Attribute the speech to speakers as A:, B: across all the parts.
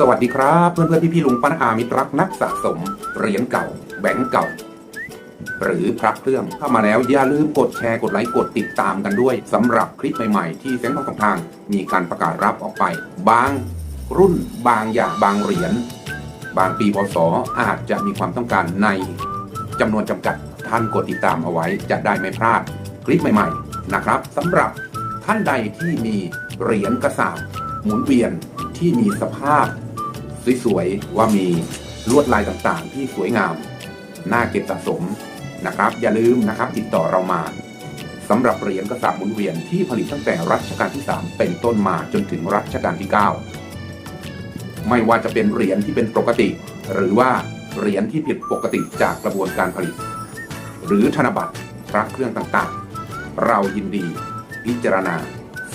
A: สวัสดีครับ เพื่อนเพื่อนพี่พี่ๆลุงป้าน้าอามิตรักนักสะสมเหรียญเก่า แบงก์เก่า หรือพระเครื่องเข้ามาแล้วอย่าลืมกดแชร์กดไลค์กดติดตามกันด้วยสำหรับคลิปใหม่ๆ ที่เส้นทางทาง มีการประกาศรับออกไป บางรุ่นบางอย่างบางเหรียญบางปีพศอาจจะมีความต้องการในจำนวนจำกัดท่านกดติดตามเอาไว้จะได้ไม่พลาดคลิปใหม่ๆนะครับสำหรับท่านใดที่มีเหรียญกระสาบหมุนเวียนที่มีสภาพ สวยๆว่ามีลวดลายต่างๆ ที่สวยงามน่าเก็บสะสมนะครับ อย่าลืมนะครับติดต่อเรามาสำหรับเหรียญกระสาบหมุนเวียนที่ผลิตตั้งแต่รัชกาลที่ 3 เป็นต้นมาจนถึงรัชกาลที่ 9 ไม่ว่าจะเป็นเหรียญที่เป็นปกติ หรือว่าเหรียญที่ผิดปกติจากกระบวนการผลิต หรือธนบัตรพระเครื่องต่างๆ เรายินดีพิจารณา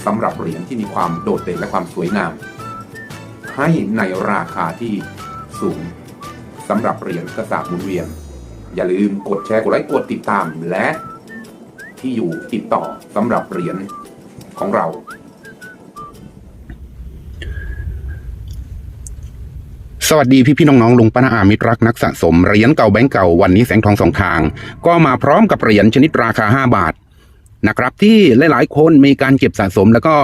A: สำหรับเหรียญที่มีความโดดเด่นและความสวยงาม ให้ในราคาที่สูงสำหรับเหรียญกระสาบหมุนเวียน อย่าลืมกดแชร์กดไลค์กดติดตามและที่อยู่ติดต่อสำหรับเหรียญของเรา
B: สวัสดีพี่พี่ๆน้องๆลุงป้าน้าอามิตรรักนักสะสมเหรียญเก่าแบงก์เก่าวันนี้แสงทองสองทาง ก็มาพร้อมกับเหรียญชนิดราคา 5 บาท นะครับที่หลาย ๆ คนมีการเก็บสะสม แล้วก็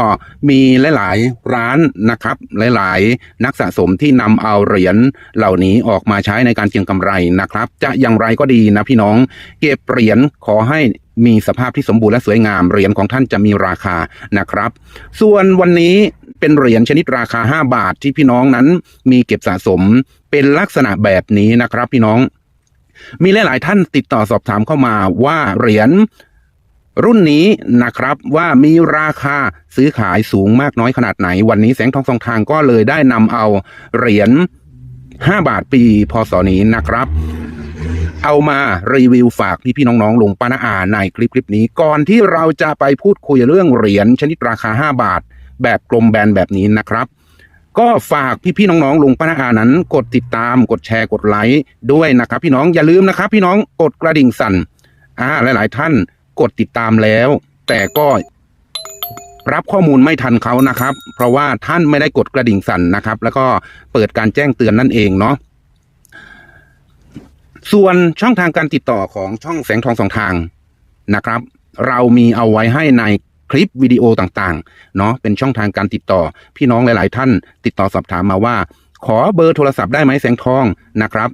B: มีหลาย ๆ ร้านนะครับ หลาย ๆ นักสะสมที่นำเอาเหรียญเหล่านี้ออกมาใช้ในการเก็งกำไรนะครับ จะอย่างไรก็ดีนะพี่น้อง เก็บเหรียญขอให้มีสภาพที่สมบูรณ์และสวยงามเหรียญของท่านจะมีราคานะครับ ส่วนวันนี้เป็นเหรียญชนิดราคา 5 บาทที่พี่น้องนั้นมีเก็บสะสมเป็นลักษณะแบบนี้นะครับ พี่น้องมีหลาย ๆ ท่านติดต่อสอบถามเข้ามาว่าเหรียญ รุ่นนี้นะครับว่ามีราคาซื้อขายสูงมากน้อยขนาดไหน วันนี้แสงทองสองทางก็เลยได้นำเอาเหรียญ5 บาทปีพศนี้นะครับ เอามารีวิวฝากพี่ๆน้องๆลุงป้านาอาในคลิปคลิปนี้ ก่อนที่เราจะไปพูดคุยเรื่องเหรียญชนิดราคา 5 บาท แบบกลมแบนแบบนี้นะครับ ก็ฝากพี่ๆน้องๆลุงป้านาอานั้น กดติดตามกดแชร์กดไลค์ด้วยนะครับ พี่น้องอย่าลืมนะครับ พี่น้องกดกระดิ่งสั่นอ่าหลาย ๆ ท่าน กดติดตามแล้ว แต่ก็รับข้อมูลไม่ทันเขานะครับ เพราะว่าท่านไม่ได้กดกระดิ่งสั่นนะครับ แล้วก็เปิดการแจ้งเตือนนั่นเองเนาะส่วนช่องทางการติดต่อของช่องแสงทองสองทางนะครับ เรามีเอาไว้ให้ในคลิปวิดีโอต่างๆ เนาะเป็นช่องทางการติดต่อ พี่น้องหลายๆ ท่าน ติดต่อสอบถามมาว่า ขอเบอร์โทรศัพท์ได้ไหมแสงทองนะครับ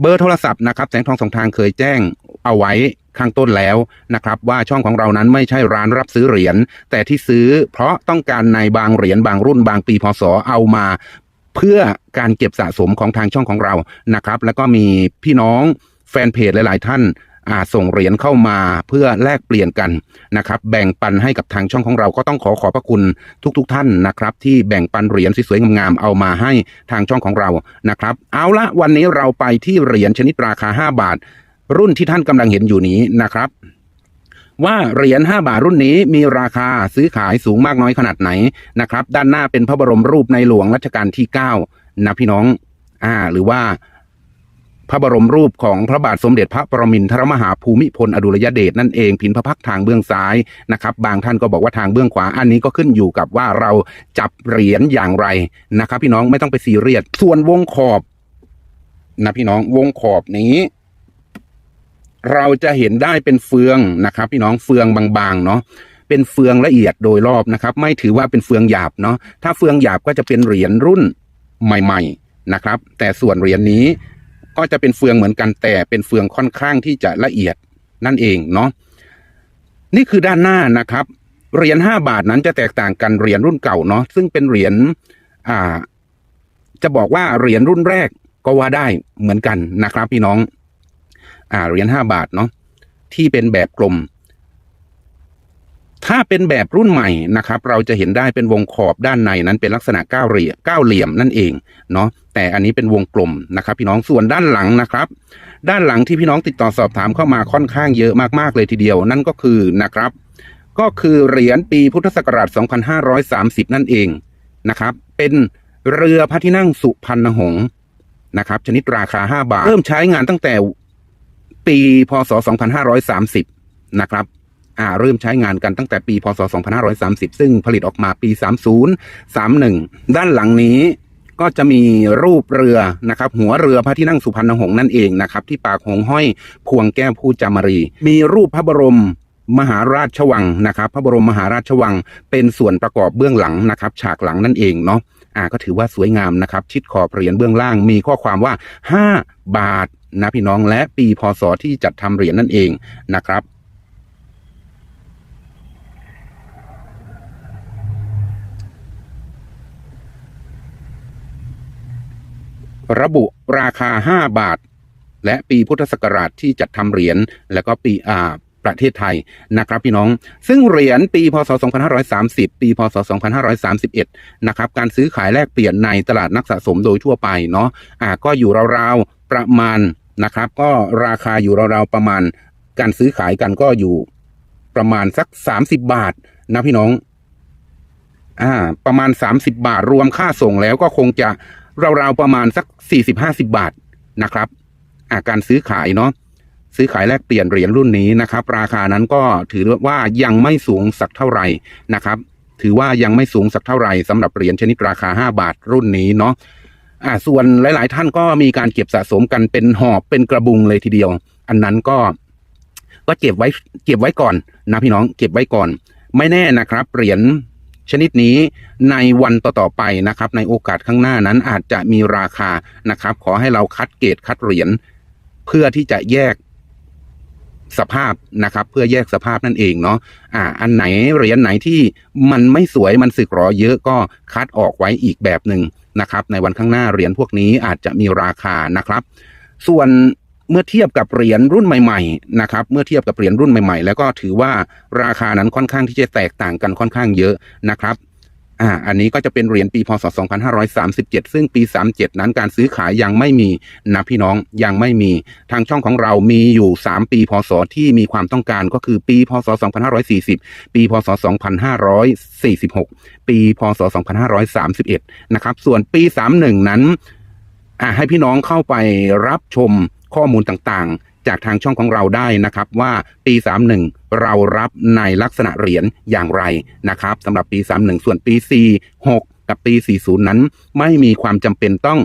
B: เบอร์โทรศัพท์นะครับ แสงทองสองทางเคยแจ้งเอาไว้ ข้างต้นแล้วนะครับว่าช่องของเรานั้นไม่ใช่ร้านรับซื้อเหรียญแต่ที่ซื้อเพราะต้องการในบางเหรียญบางรุ่นบางปีพศเอามาเพื่อการเก็บสะสมของทางช่องของเรานะครับ แล้วก็มีพี่น้องแฟนเพจหลาย ๆ ท่านอาส่งเหรียญเข้ามาเพื่อแลกเปลี่ยนกันนะครับ แบ่งปันให้กับทางช่องของเราก็ต้องขอขอบพระคุณทุกๆท่านนะครับ ที่แบ่งปันเหรียญสวยๆงามๆเอามาให้ทางช่องของเรานะครับ เอาละวันนี้เราไปที่เหรียญชนิดราคา 5 บาท รุ่นที่ท่านกำลังเห็นอยู่นี้นะครับ ว่าเหรียญ5บาทรุ่นนี้มีราคาซื้อขายสูงมากน้อยขนาดไหนนะครับ ด้านหน้าเป็นพระบรมรูปในหลวงรัชกาลที่9นะพี่น้องอ่าหรือว่าพระบรมรูปของพระบาทสมเด็จพระปรมินทรมหาภูมิพลอดุลยเดชนั่นเองพินพระพักทางเบื้องซ้ายนะครับ บางท่านก็บอกว่าทางเบื้องขวาอันนี้ก็ขึ้นอยู่กับว่าเราจับเหรียญอย่างไรนะครับ พี่น้องไม่ต้องไปซีเรียสส่วนวงขอบนะพี่น้องวงขอบนี้ เราจะเห็นได้เป็นเฟืองนะครับ พี่น้องเฟืองบางๆเนาะเป็นเฟืองละเอียดโดยรอบนะครับ ไม่ถือว่าเป็นเฟืองหยาบเนาะถ้าเฟืองหยาบก็จะเป็นเหรียญรุ่นใหม่ ๆนะครับ แต่ส่วนเหรียญนี้ก็จะเป็นเฟืองเหมือนกันแต่เป็นเฟืองค่อนข้างที่จะละเอียดนั่นเองเนาะนี่คือด้านหน้านะครับเหรียญห้าบาทนั้นจะแตกต่างกันเหรียญรุ่นเก่าเนาะซึ่งเป็นเหรียญอ่า จะบอกว่าเหรียญรุ่นแรกก็ว่าได้เหมือนกันนะครับ พี่น้อง อ่าเหรียญห้าบาทเนาะที่เป็นแบบกลม ถ้าเป็นแบบรุ่นใหม่นะครับ เราจะเห็นได้เป็นวงขอบด้านในนั้นเป็นลักษณะเก้าเหลี่ยมเก้าเหลี่ยมนั่นเองเนาะแต่อันนี้เป็นวงกลมนะครับ พี่น้องส่วนด้านหลังนะครับ ด้านหลังที่พี่น้องติดต่อสอบถามเข้ามาค่อนข้างเยอะมากๆเลยทีเดียว นั่นก็คือนะครับ ก็คือเหรียญปีพุทธศักราช 2530 นั่นเองนะครับ เป็นเรือพระที่นั่งสุพรรณหงษ์นะครับ ชนิดราคา 5 บาท เริ่มใช้งานตั้งแต่ ปีพศ 2530 นะครับอ่าเริ่มใช้งานกันตั้งแต่ปีพศ 2530 ซึ่งผลิตออกมาปี 30 31 ด้านหลังนี้ก็จะมีรูปเรือนะครับ หัวเรือพระที่นั่งสุพรรณหงษ์นั่นเองนะครับ ที่ปากหงห้อยพวงแก้วผู้จามรี มีรูปพระบรมมหาราชวังนะครับ พระบรมมหาราชวังเป็นส่วนประกอบเบื้องหลังนะครับ ฉากหลังนั่นเองเนาะ อ่าก็ถือว่าสวยงามนะครับ ชิดขอบเหรียญเบื้องล่างมีข้อความว่า 5 บาทนะพี่น้องและปีพศที่จัดทำเหรียญนั่นเองนะครับระบุราคา 5 บาท และปีพุทธศักราชที่จัดทำเหรียญ แล้วก็ปีอ่า ประเทศไทยนะครับพี่น้อง ซึ่งเหรียญปีพศ 2530 ปีพศ 2531 นะครับการซื้อขายแลกเปลี่ยนในตลาดนักสะสมโดยทั่วไปเนาะอ่าก็อยู่ราวๆประมาณนะครับ ก็ราคาอยู่ราวๆประมาณ การซื้อขายกันก็อยู่ประมาณสัก 30 บาทนะพี่น้องอ่าประมาณ 30 บาทรวมค่าส่งแล้วก็คงจะราวๆประมาณสัก 40-50 บาทนะครับอ่าการซื้อขายเนาะ ซื้อขายแลกเปลี่ยนเหรียญรุ่นนี้นะครับ ราคานั้นก็ถือว่ายังไม่สูงสักเท่าไหร่นะครับ ถือว่ายังไม่สูงสักเท่าไหร่สำหรับเหรียญชนิดราคา 5 บาทรุ่นนี้เนาะอ่าส่วนหลาย ๆ ท่านก็มีการเก็บสะสมกันเป็นหอบเป็นกระบุงเลยทีเดียว อันนั้นก็ก็เก็บไว้เก็บไว้ก่อนนะพี่น้องเก็บไว้ก่อน ไม่แน่นะครับเหรียญชนิดนี้ในวันต่อๆไปนะครับ ในโอกาสข้างหน้านั้นอาจจะมีราคานะครับ ขอให้เราคัดเกรดคัดเหรียญเพื่อที่จะแยก สภาพนะครับ เพื่อแยกสภาพนั่นเองเนาะอ่า อันไหนเหรียญไหนที่มันไม่สวยมันสึกหรอเยอะก็คัดออกไว้อีกแบบหนึ่งนะครับ ในวันข้างหน้าเหรียญพวกนี้อาจจะมีราคานะครับ ส่วนเมื่อเทียบกับเหรียญรุ่นใหม่ๆนะครับเมื่อเทียบกับเหรียญรุ่นใหม่ ๆ แล้วก็ถือว่าราคานั้นค่อนข้างที่จะแตกต่างกันค่อนข้างเยอะนะครับ อ่า อันนี้ก็จะเป็นเหรียญปีพศ 2537 ซึ่งปี 37 นั้นการซื้อขายยังไม่มีนะพี่น้องยังไม่มีทางช่องของเรามีอยู่ 3 ปีพศที่มีความต้องการก็คือปีพศ 2540 ปีพศ 2546 ปีพศ 2531 นะครับ ส่วนปี 31 นั้นอ่าให้พี่น้องเข้าไปรับชมข้อมูลต่างๆ จากทางช่องของเราได้นะครับว่าปี 31 เรารับในลักษณะเหรียญอย่างไรนะครับสำหรับปี 31 ส่วนปี 46 กับปี 40 นั้น ไม่มีความจำเป็นต้อง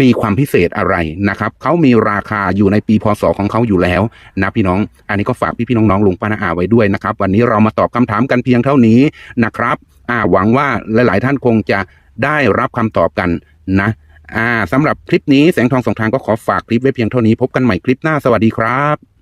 B: มีความพิเศษอะไรนะครับเขามีราคาอยู่ในปีพศของเขาอยู่แล้วนะพี่น้อง อันนี้ก็ฝากพี่พี่ๆน้องๆลุงป้านาอาไว้ด้วยนะครับ วันนี้เรามาตอบคำถามกันเพียงเท่านี้นะครับอ่าหวังว่าหลาย ๆ ท่านคงจะได้รับคำตอบกันนะ อ่าสำหรับคลิปนี้แสงทองสองทางก็ขอฝากคลิปไว้เพียงเท่านี้พบกันใหม่คลิปหน้าสวัสดีครับ